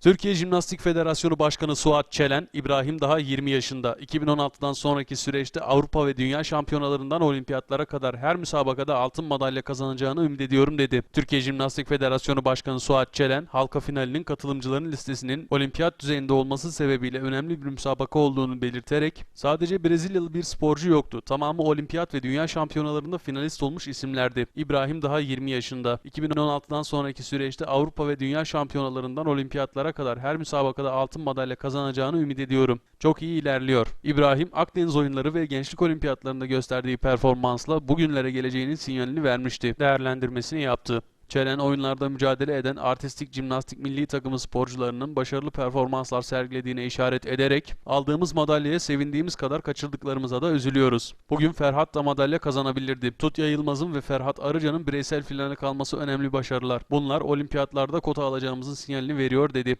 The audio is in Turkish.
Türkiye Jimnastik Federasyonu Başkanı Suat Çelen, İbrahim daha 20 yaşında. 2016'dan sonraki süreçte Avrupa ve Dünya şampiyonalarından olimpiyatlara kadar her müsabakada altın madalya kazanacağını ümit ediyorum dedi. Türkiye Jimnastik Federasyonu Başkanı Suat Çelen, halka finalinin katılımcıların listesinin olimpiyat düzeyinde olması sebebiyle önemli bir müsabaka olduğunu belirterek, sadece Brezilyalı bir sporcu yoktu. Tamamı olimpiyat ve dünya şampiyonalarında finalist olmuş isimlerdi. İbrahim daha 20 yaşında. 2016'dan sonraki süreçte Avrupa ve Dünya şampiyonalarından olimpiyatlara kadar her müsabakada altın madalya kazanacağını ümit ediyorum. Çok iyi ilerliyor. İbrahim Akdeniz oyunları ve gençlik olimpiyatlarında gösterdiği performansla bugünlere geleceğinin sinyalini vermişti. Değerlendirmesini yaptı. Çelen oyunlarda mücadele eden artistik jimnastik milli takımı sporcularının başarılı performanslar sergilediğine işaret ederek aldığımız madalyaya sevindiğimiz kadar kaçırdıklarımıza da üzülüyoruz. Bugün Ferhat da madalya kazanabilirdi. Tutya Yılmaz'ın ve Ferhat Arıcan'ın bireysel finale kalması önemli başarılar. Bunlar olimpiyatlarda kota alacağımızın sinyalini veriyor dedi.